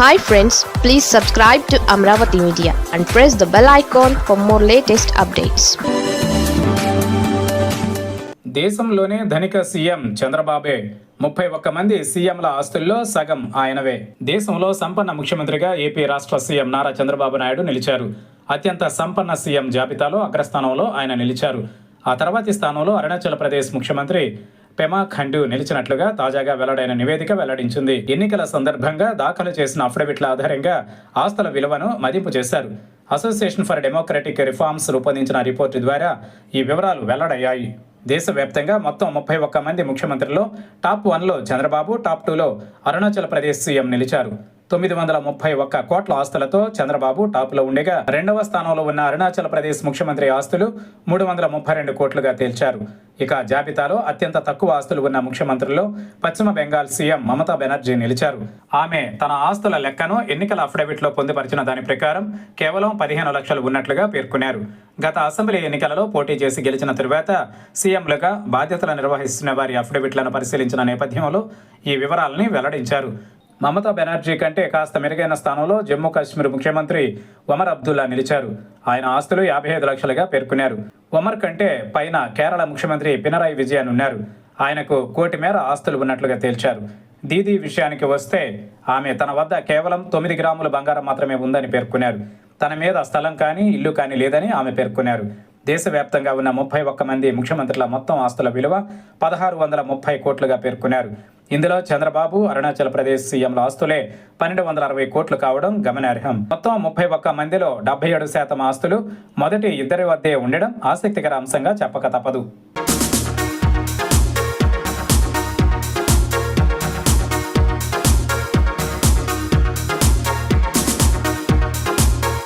Hi friends please subscribe to Amaravati media and press the bell icon for more latest updates దేశంలోనే ధనిక CM చంద్రబాబే. ముప్పై ఒక్క మంది సీఎంల ఆస్తుల్లో సగం ఆయనవే. దేశంలో సంపన్న ముఖ్యమంత్రిగా ఏపీ రాష్ట్ర సీఎం నారా చంద్రబాబు నాయుడు నిలిచారు. అత్యంత సంపన్న సీఎం జాబితాలో అగ్రస్థానంలో ఆయన నిలిచారు. ఆ తర్వాతి స్థానంలో అరుణాచల్ ప్రదేశ్ ముఖ్యమంత్రి పెమా ఖండు నిలిచినట్లుగా తాజాగా వెల్లడైన నివేదిక వెల్లడించింది. ఎన్నికల సందర్భంగా దాఖలు చేసిన అఫిడవిట్ల ఆధారంగా ఆస్తుల విలువను మదింపు చేశారు. అసోసియేషన్ ఫర్ డెమోక్రటిక్ రిఫార్మ్స్ రూపొందించిన రిపోర్టు ద్వారా ఈ వివరాలు వెల్లడయ్యాయి. దేశవ్యాప్తంగా మొత్తం ముప్పై ఒక్క మంది ముఖ్యమంత్రుల్లో టాప్ వన్లో చంద్రబాబు టాప్ టూలో అరుణాచల్ ప్రదేశ్ సీఎం నిలిచారు. తొమ్మిది వందల ముప్పై ఒక్క కోట్ల ఆస్తులతో చంద్రబాబు టాప్లో ఉండగా రెండవ స్థానంలో ఉన్న అరుణాచల్ ప్రదేశ్ ముఖ్యమంత్రి ఆస్తులు మూడు వందల ముప్పై రెండు కోట్లుగా తేల్చారు. ఇక జాబితాలో అత్యంత తక్కువ ఆస్తులు ఉన్న ముఖ్యమంత్రుల్లో పశ్చిమ బెంగాల్ సీఎం మమతా బెనర్జీ నిలిచారు. ఆమె తన ఆస్తుల లెక్కను ఎన్నికల అఫిడవిట్లో పొందుపరిచిన దాని ప్రకారం కేవలం పదిహేను లక్షలు ఉన్నట్లుగా పేర్కొన్నారు. గత అసెంబ్లీ ఎన్నికలలో పోటీ చేసి గెలిచిన తరువాత సీఎంలుగా బాధ్యతలు నిర్వహిస్తున్న వారి అఫిడవిట్లను పరిశీలించిన నేపథ్యంలో ఈ వివరాలని వెల్లడించారు. మమతా బెనర్జీ కంటే కాస్త మెరుగైన స్థానంలో జమ్మూ కాశ్మీర్ ముఖ్యమంత్రి ఒమర్ అబ్దుల్లా నిలిచారు. ఆయన ఆస్తులు యాభై ఐదు లక్షలుగా పేర్కొన్నారు. ఒమర్ కంటే పైన కేరళ ముఖ్యమంత్రి పినరాయి విజయన్ ఉన్నారు. ఆయనకు కోటి మేర ఆస్తులు ఉన్నట్లుగా తేల్చారు. దీదీ విషయానికి వస్తే ఆమె తన వద్ద కేవలం తొమ్మిది గ్రాముల బంగారం మాత్రమే ఉందని పేర్కొన్నారు. తన మీద స్థలం కానీ ఇల్లు కానీ లేదని ఆమె పేర్కొన్నారు. దేశవ్యాప్తంగా ఉన్న ముప్పై ఒక్క మంది ముఖ్యమంత్రుల మొత్తం ఆస్తుల విలువ పదహారు వందల ముప్పై కోట్లుగా పేర్కొన్నారు. ఇందులో చంద్రబాబు అరుణాచల్ ప్రదేశ్ సీఎంల ఆస్తులే పన్నెండు వందల అరవై కోట్లు కావడం గమనార్హం. మొత్తం ముప్పై ఒక్క మందిలో డెబ్బై ఏడు శాతం ఆస్తులు మొదటి ఇద్దరి వద్దే ఉండడం ఆసక్తికర అంశంగా చెప్పక తప్పదు.